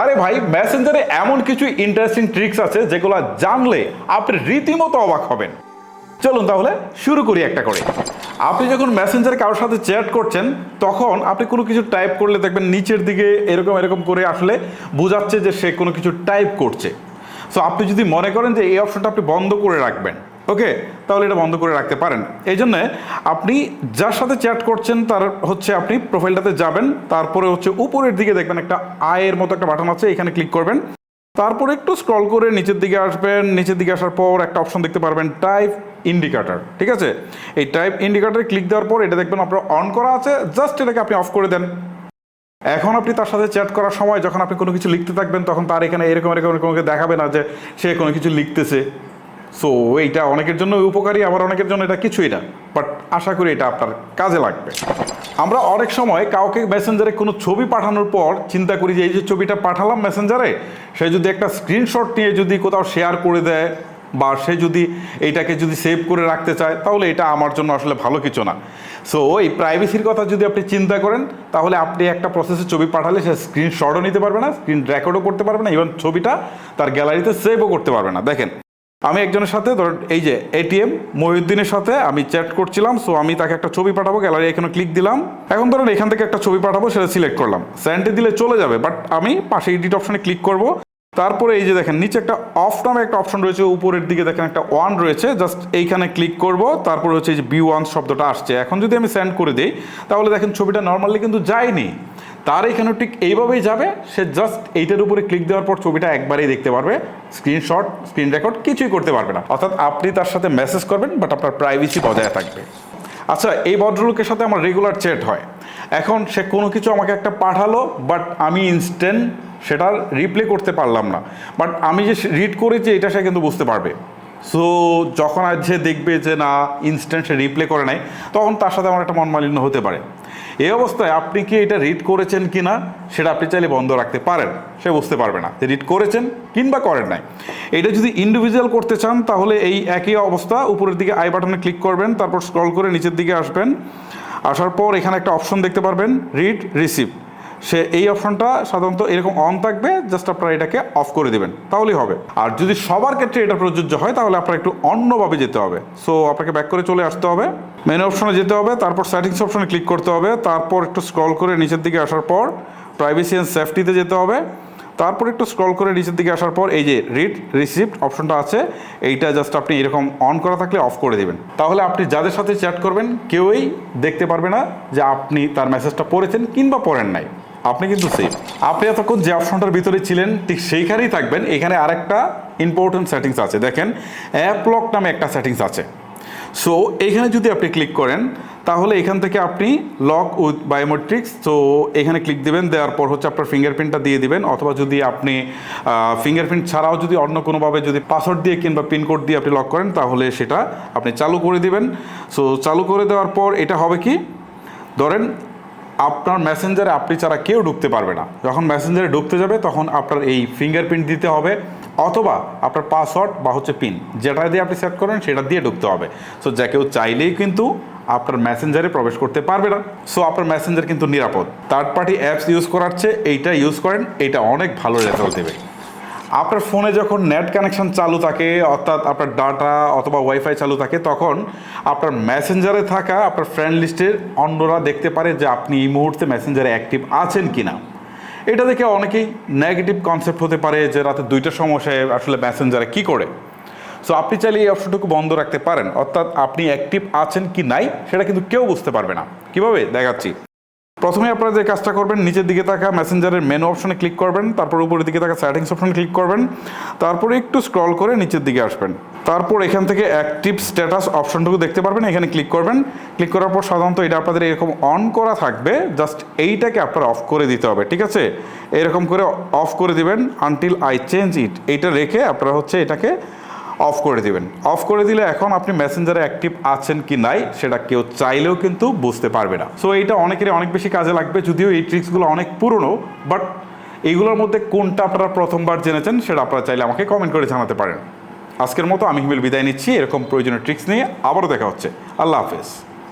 আরে ভাই মেসেঞ্জারে এমন কিছু ইন্টারেস্টিং ট্রিক্স আছে যেগুলো জানলে আপনি রীতিমতো অবাক হবেন। চলুন তাহলে শুরু করি একটা করে। আপনি যখন মেসেঞ্জারে কারোর সাথে চ্যাট করছেন, তখন আপনি কোনো কিছু টাইপ করলে দেখবেন নিচের দিকে এরকম এরকম করে আসলে বোঝাচ্ছে যে সে কোনো কিছু টাইপ করছে। সো আপনি যদি মনে করেন যে এই অপশনটা আপনি বন্ধ করে রাখবেন ওকে তাহলে এটা বন্ধ করে রাখতে পারেন। এই জন্যে আপনি যার সাথে চ্যাট করছেন, তার হচ্ছে আপনি প্রোফাইলটাতে যাবেন, তারপরে হচ্ছে উপরের দিকে দেখবেন একটা আয়ের মতো একটা বাটন আছে, এখানে ক্লিক করবেন। তারপরে একটু স্ক্রল করে নিচের দিকে আসবেন, নিচের দিকে আসার পর একটা অপশন দেখতে পারবেন টাইপ ইন্ডিকেটার ঠিক আছে? এই টাইপ ইন্ডিকেটরে ক্লিক দেওয়ার পর এটা দেখবেন আপনার অন করা আছে জাস্ট এটাকে আপনি অফ করে দেন। এখন আপনি তার সাথে চ্যাট করার সময় যখন আপনি কোনো কিছু লিখতে থাকবেন, তখন তার এখানে এরকম এরকম এরকম দেখাবে না যে সে কোনো কিছু লিখতেছে। সো এইটা অনেকের জন্য উপকারী, আবার অনেকের জন্য এটা কিছুই না। বাট আশা করি এটা আপনার কাজে লাগবে। আমরা অনেক সময় কাউকে মেসেঞ্জারে কোনো ছবি পাঠানোর পর চিন্তা করি যে, এই যে ছবিটা পাঠালাম মেসেঞ্জারে সে যদি একটা স্ক্রিনশট নিয়ে যদি কোথাও শেয়ার করে দেয় বা সে যদি এইটাকে যদি সেভ করে রাখতে চায়, তাহলে এটা আমার জন্য আসলে ভালো কিছু না। সো এই প্রাইভেসির কথা যদি আপনি চিন্তা করেন, তাহলে আপনি একটা প্রসেসে ছবি পাঠালে সে স্ক্রিনশটও নিতে পারবে না স্ক্রিন রেকর্ডও করতে পারবে না ইভেন ছবিটা তার গ্যালারিতে সেভও করতে পারবে না। দেখেন আমি একজনের সাথে, ধর, এই যে এটিএম মহিউদ্দিনের সাথে আমি চ্যাট করছিলাম সো আমি তাকে একটা ছবি পাঠাবো গ্যালারি এখানে ক্লিক দিলাম। এখন ধরেন এখান থেকে একটা ছবি পাঠাবো, সেটা সিলেক্ট করলাম। স্যান্ডে দিলে চলে যাবে বাট আমি পাশে এডিট অপশনে ক্লিক করব। তারপরে এই যে দেখেন, নিচে একটা অফ নামে একটা অপশন রয়েছে, উপরের দিকে দেখেন একটা ওয়ান রয়েছে জাস্ট এইখানে ক্লিক করব, তারপরে হচ্ছে এই যে বি ওয়ান শব্দটা আসছে। এখন যদি আমি সেন্ড করে দিই, তাহলে দেখেন ছবিটা নর্মালি কিন্তু যায়নি। তার এখানে ঠিক এইভাবেই যাবে, সে জাস্ট এইটার উপরে ক্লিক দেওয়ার পর ছবিটা একবারেই দেখতে পারবে। স্ক্রিনশট স্ক্রিন রেকর্ড কিছুই করতে পারবে না। অর্থাৎ আপনি তার সাথে মেসেজ করবেন বাট আপনার প্রাইভেসি বজায় থাকবে। আচ্ছা এই ভদ্রলোকের সাথে আমার রেগুলার চ্যাট হয়। এখন সে কোনো কিছু আমাকে একটা পাঠালো বাট আমি ইনস্ট্যান্ট সেটার রিপ্লে করতে পারলাম না। বাট আমি যে রিড করেছি, এটা সে কিন্তু বুঝতে পারবে। সো যখন আজ সে দেখবে যে না ইনস্ট্যান্ট সে রিপ্লে করে নাই, তখন তার সাথে আমার একটা মনমালিন্য হতে পারে। এই অবস্থায় আপনি কি এটা রিড করেছেন কি না সেটা আপনি চাইলে বন্ধ রাখতে পারেন। সে বুঝতে পারবে না যে রিড করেছেন কিংবা করেন নাই। এটা যদি ইন্ডিভিজুয়াল করতে চান, তাহলে এই একই অবস্থা। উপরের দিকে আই বাটনে ক্লিক করবেন, তারপর স্ক্রল করে নিচের দিকে আসবেন। আসার পর এখানে একটা অপশন দেখতে পারবেন রিড রিসিভ সে এই অপশনটা সাধারণত এরকম অন থাকবে জাস্ট আপনারা এটাকে অফ করে দেবেন। তাহলেই হবে। আর যদি সবার ক্ষেত্রে এটা প্রযোজ্য হয়, তাহলে আপনার একটু অন্যভাবে যেতে হবে। সো আপনাকে ব্যাক করে চলে আসতে হবে। মেনু অপশনে যেতে হবে, তারপর সেটিংস অপশনে ক্লিক করতে হবে। তারপর একটু স্ক্রল করে নিচের দিকে আসার পর প্রাইভেসি অ্যান্ড সেফটিতে যেতে হবে। তারপর একটু স্ক্রল করে নিচের দিকে আসার পর এই যে রিড রিসিপ্ট অপশনটা আছে, এইটা জাস্ট আপনি এরকম অন করা থাকলে অফ করে দেবেন। তাহলে আপনি যাদের সাথে চ্যাট করবেন, কেউই দেখতে পারবে না যে আপনি তার মেসেজটা পড়েছেন কিংবা পড়েন নাই। আপনি কিন্তু সেফ আপনি এতক্ষণ যে অপশনটার ভিতরে ছিলেন, ঠিক সেইখানেই থাকবেন। এখানে আরেকটা ইম্পর্টেন্ট সেটিংস আছে। দেখেন অ্যাপ লক নামে একটা সেটিংস আছে। সো এখানে যদি আপনি ক্লিক করেন, তাহলে এখান থেকে আপনি লক উইথ বায়োমেট্রিক্স তো এখানে ক্লিক দিবেন, দেওয়ার পর হচ্ছে আপনার ফিঙ্গারপ্রিন্টটা দিয়ে দিবেন, অথবা যদি আপনি ফিঙ্গারপ্রিন্ট ছাড়াও যদি অন্য কোনোভাবে যদি পাসওয়ার্ড দিয়ে কিংবা পিনকোড দিয়ে আপনি লক করেন, তাহলে সেটা আপনি চালু করে দিবেন। সো চালু করে দেওয়ার পর এটা হবে কি? ধরেন আপনার মেসেঞ্জারে আপনি ছাড়া কেউ ঢুকতে পারবে না। যখন মেসেঞ্জারে ঢুকতে যাবে, তখন আপনার এই ফিঙ্গারপ্রিন্ট দিতে হবে অথবা আপনার পাসওয়ার্ড বা হচ্ছে পিন যেটা দিয়ে আপনি সেট করেন, সেটা দিয়ে ঢুকতে হবে। সো যা কেউ চাইলেই কিন্তু আপনার মেসেঞ্জারে প্রবেশ করতে পারবে না। সো আপনার মেসেঞ্জার কিন্তু নিরাপদ। থার্ড পার্টি অ্যাপস ইউজ করার চেয়ে এইটা ইউজ করেন এটা অনেক ভালো রেজাল্ট দেবে। আপনার ফোনে যখন নেট কানেকশন চালু থাকে, অর্থাৎ আপনার ডাটা অথবা ওয়াইফাই চালু থাকে, তখন আপনার মেসেঞ্জারে থাকা আপনার ফ্রেন্ড লিস্টের অন্যরা দেখতে পারে যে আপনি এই মুহূর্তে মেসেঞ্জারে অ্যাক্টিভ আছেন কি না এটা দেখে অনেকেই নেগেটিভ কনসেপ্ট হতে পারে যে রাতে দুইটার সমস্যায় আসলে মেসেঞ্জারে কী করে। সো আপনি চাইলে এই অপশনটুকু বন্ধ রাখতে পারেন। অর্থাৎ আপনি অ্যাক্টিভ আছেন কি নাই, সেটা কিন্তু কেউ বুঝতে পারবে না। কীভাবে? দেখাচ্ছি। প্রথমে আপনারা যে কাজটা করবেন, নিচের দিকে থাকা মেসেঞ্জারের মেনু অপশনে ক্লিক করবেন, তারপর উপরের দিকে থাকা সেটিংস অপশনে ক্লিক করবেন, তারপরে একটু স্ক্রল করে নিচের দিকে আসবেন। তারপর এখান থেকে অ্যাক্টিভ স্ট্যাটাস অপশনটুকু দেখতে পারবেন, এখানে ক্লিক করবেন। ক্লিক করার পর সাধারণত এটা আপনাদের এরকম অন করা থাকবে জাস্ট এইটাকে আপনারা অফ করে দিতে হবে, ঠিক আছে? এরকম করে অফ করে দিবেন আনটিল আই চেঞ্জ ইট এইটা রেখে আপনারা হচ্ছে এটাকে অফ করে দিবেন। অফ করে দিলে এখন আপনি মেসেঞ্জারে অ্যাক্টিভ আছেন কি নাই, সেটা কেউ চাইলেও কিন্তু বুঝতে পারবে না। সো এইটা অনেকেরই অনেক বেশি কাজে লাগবে, যদিও এই ট্রিক্সগুলো অনেক পুরনো বাট এইগুলোর মধ্যে কোনটা আপনারা প্রথমবার জেনেছেন, সেটা আপনারা চাইলে আমাকে কমেন্ট করে জানাতে পারেন। আজকের মতো আমি হিমেল বিদায় নিচ্ছি, এরকম প্রয়োজনীয় ট্রিক্স নিয়ে আবারও দেখা হচ্ছে। আল্লাহ হাফেজ।